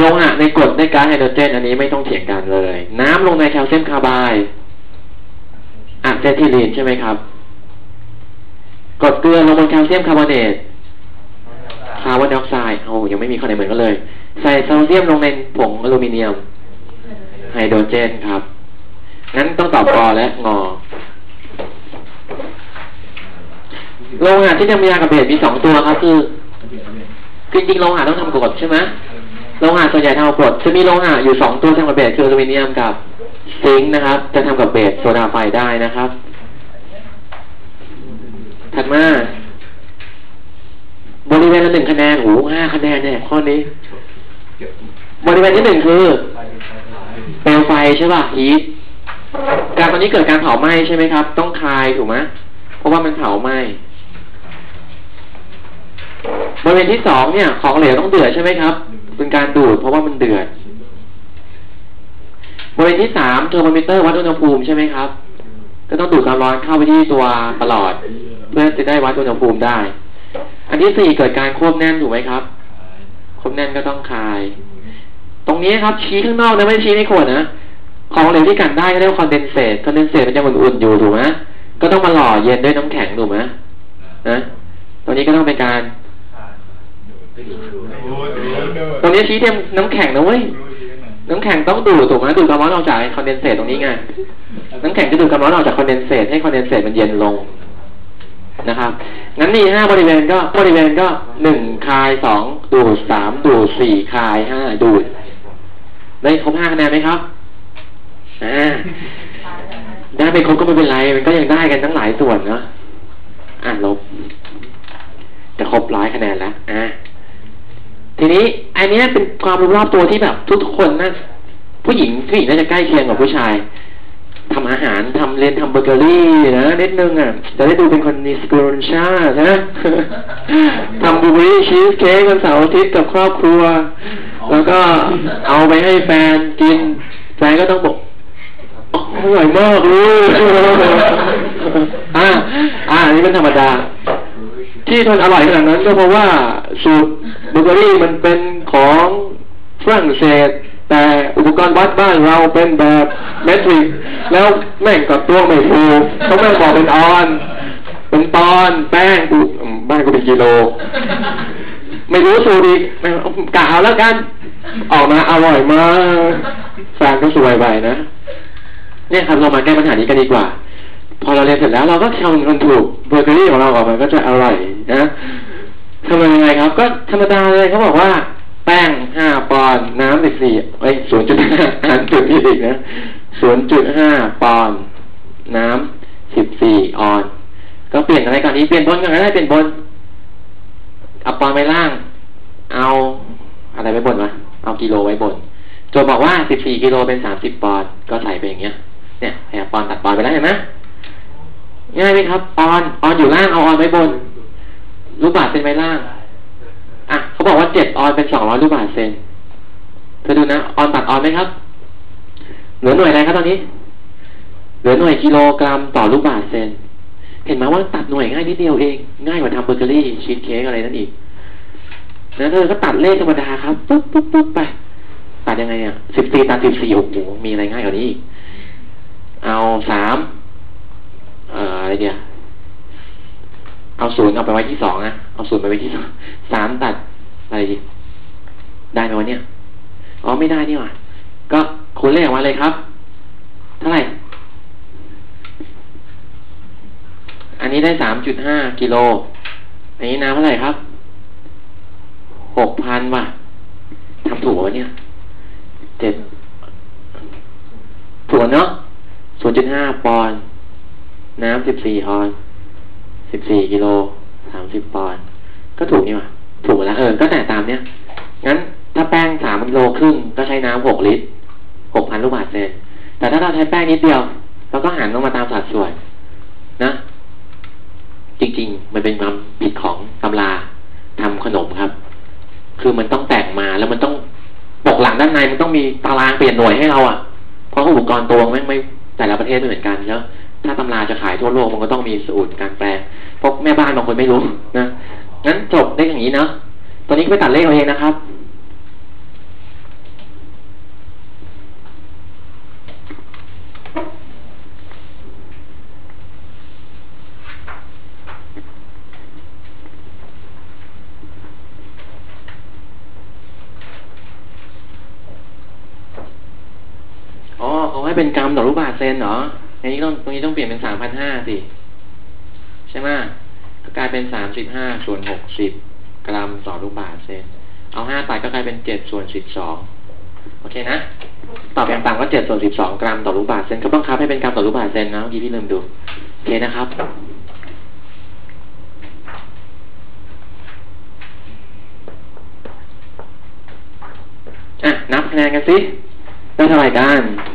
โลหะในกรดในก๊าซไฮโดรเจน อันนี้ไม่ต้องเถียงกันเลย น้ำลงในแคลเซียมคาร์ไบด์อะเซทิลีนใช่ไหมครับกรดเกลือลงบนแคลเซียมคาร์บอเนตคาร์บอนไดออกไซด์โอ้ยังไม่มีข้อไหนเหมือนกันเลย ใส่โซเดียมลงในผงอลูมิเนียมไฮโดรเจนครับงั้นต้องตอบกอและงอโลหะที่ทำยากับเบสมีสองตัวครับคือจริงๆโลหะต้องทำกรดใช่ไหม โลหะส่วนใหญ่ทำกับกรดจะมีโลหะอยู่สองตัวทำกับเบสคืออลูมิเนียมกับซิงค์นะครับ จะทำกับเบสโซดาไฟได้นะครับ ถัดมา บริเวณละหนึ่งคะแนนโอ้ห้าคะแนนเนี่ยข้อนี้ บริเวณที่หนึ่งคือเปลวไฟใช่ป่ะฮีทการตอนนี้เกิดการเผาไหม้ใช่ไหมครับ ต้องคลายถูกไหมเพราะว่ามันเผาไหม้บริเวณที่สองเนี่ย ของเหลวต้องเดือดใช่ไหมครับ เป็นการดูดเพราะว่ามันเดือดบริเวณที่สามเทอร์โมมิเตอร์วัดอุณหภูมิใช่ไหมครับ ก็ต้องดูดความร้อนเข้าไปที่ตัวประหลอด เพื่อจะได้วัดอุณหภูมิได้ อันที่สี่เกิดการควบแน่นถูกไหมครับควบแน่นก็ต้องคลาย ตรงนี้ครับชี้ข้างนอกนะไม่ชี้ในขวดนะของเหลวที่กันได้ก็เรียกว่าคอนเดนเซตคอนเดนเซตมันจะอุ่นๆอยู่ถูกไหมก็ต้องมาหล่อเย็นด้วยน้ำแข็งถูกไหมนะตรงนี้ก็ต้องเป็นการ ตรงนี้ชี้เทียมน้ำแข็งนะเว้ย น้ำแข็งต้องดูดถูกไหมดูดความร้อนออกจากคอนเดนเซตตรงนี้ไง น้ำแข็งจะดูดความร้อนออกจากคอนเดนเซตให้คอนเดนเซตมันเย็นลงนะครับงั้นนี่ห้าบริเวณก็บริเวณก็หนึ่งคายสองดูดสามดูดสี่คายห้าดูด ได้ครบห้าคะแนนไหมครับอ่าได้ไปครบก็ไม่เป็นไร มันก็ยังได้กันทั้งหลายส่วนเนาะอ่าลบจะครบร้อยคะแนนแล้วอ่า ทีนี้อันนี้เป็นความรู้รอบตัวที่แบบ ทุกคนนะผู้หญิงผู้หญิงน่าจะใกล้เคียงกับผู้ชายทำอาหารทำเรียนทำเบเกอรี่นะนิดนึงอะจะได้ดูเป็นคนมีสกุลชาตินะทำบูเบอรี่ชีสเค้กวันเสาร์อาทิตย์กับครอบครัว แล้วก็เอาไปให้แฟนกิน แฟนก็ต้องบอกอร่อยมากเลยอ่า อ่านี่เป็นธรรมดา ที่ทนอร่อยขนาดนั้นก็เพราะว่าสูตรเบเกอรี่มันเป็นของฝรั่งเศส แต่อุปกรณ์วัดบ้านเราเป็นแบบเมทริกแล้วแม่งกับตัวไม่ถูกเขาแม่งบอกเป็นออน เป็นตอนแป้งกูบ้านกูเป็นกิโล ไม่รู้สูตรอีกแม่งกะเอาแล้วกัน ออกมาอร่อยมากแฟนก็สวยไปนะเนี่ยครับเรามาแก้ปัญหานี้กันดีกว่า พอเราเรียนเสร็จแล้วเราก็ทำกันถูกเบเกอรี่ของเราออกมาก็จะอร่อยนะทำยังไงครับ ก็ธรรมดาเลยเขาบอกว่า แป้งห้าปอนด์น้ำสิบสี่เอ้ศูนย์จุดห้าอ่านจุดอีกนะศูนย์จุดห้าปอนด์น้ำสิบสี่ออน ก็เปลี่ยนอะไรก่อนนี้เปลี่ยนบนกันก็ได้เปลี่ยนบนเอาปอนไปล่าง เอาอะไรไว้บนวะเอากิโลไว้บนโจบอกว่าสิบสี่กิโลเป็นสามสิบปอนด์ก็ใส่ไปอย่างเงี้ย เนี่ยแอบปอนด์ตัดปอนด์ไปแล้วเห็นไหม ง่ายไหมครับ ออน ออนอยู่ล่าง เอาออนไว้บน ลูกบาศก์เป็นไว้ล่าง อะ เขาบอกว่าเจ็ดออนเป็นสองร้อยลูกบาศก์เซนเธอดูนะ ออนตัดออนไหมครับ เหลือหน่วยอะไรครับตอนนี้ เหลือหน่วยกิโลกรัมต่อลูกบาศก์เซน เห็นไหมว่าตัดหน่วยง่ายนิดเดียวเอง ง่ายกว่าทำเบเกอรี่ชีสเค้กอะไรนั่นอีกนะเธอก็ตัดเลขธรรมดาครับ ปุ๊บปุ๊บปุ๊บไป ตัดยังไงอะสิบสี่ตัดสิบสี่โอ้โหมีอะไรง่ายกว่านี้อีก เอาสาม อ่ออะไรเดียเอาศูนย์เอาไปไว้ที่สองนะเอาศูนย์ไปไว้ที่สองสามตัดอะไรดีได้ไหมวะเนี่ยอ๋อไม่ได้นี่หว่าก็คูณเลขออกมาเลยครับเท่าไหร่อันนี้ได้สามจุดห้ากิโล อันนี้น้ำเท่าไหร่ครับ หกพันว่ะทำถูกวะเนี่ย เจ็ดถูกเนาะศูนย์จุดห้าปอนด์ น้ำสิบสี่ออนสิบสี่กิโลสามสิบปอนด์ก็ถูกนี่หว่าถูกแล้วเออ ก็แต่ตามเนี้ย งั้นถ้าแป้งสามกิโลครึ่งก็ใช้น้ำหกลิตรหกพันลูกบาศก์เซนแต่ถ้าเราใช้แป้งนิดเดียวเราก็หันลงมาตามสัดส่วน นะ จริงๆ มันเป็นความผิดของตำราทำขนมครับ คือมันต้องแต่งมาแล้วมันต้องปกหลังด้านในมันต้องมีตารางเปลี่ยนหน่วยให้เราอะเพราะอุปกรณ์ตัวไม่ไม่แต่ละประเทศไม่เหมือนกันแล้ว ถ้าตำราจะขายทั่วโลกมันก็ต้องมีสูตรการแปลเพราะแม่บ้านบางคนไม่รู้นะงั้นจบได้อย่างนี้เนาะตอนนี้ไปตัดเลขเอาเองนะครับอ๋อเขาให้เป็นกรรมต่อรูปบาทเซนเหรอ อันนี้ต้องตรงนี้ต้องเปลี่ยนเป็นสามพันห้าสิใช่ไหมก็กลายเป็นสามสิบห้าส่วนหกสิบกรัมต่อลูกบาศก์เซนเอาห้าไปก็กลายเป็นเจ็ดส่วนสิบสองโอเคนะตอบอย่างต่ำก็เจ็ดส่วนสิบสองกรัมต่อลูกบาศก์เซนก็บังคับให้เป็นกรัมต่อลูกบาศก์เซนนะเมื่อกี้พี่ลืมดูโอเคนะครับอะนับคะแนนกันสิได้เท่าไหร่กัน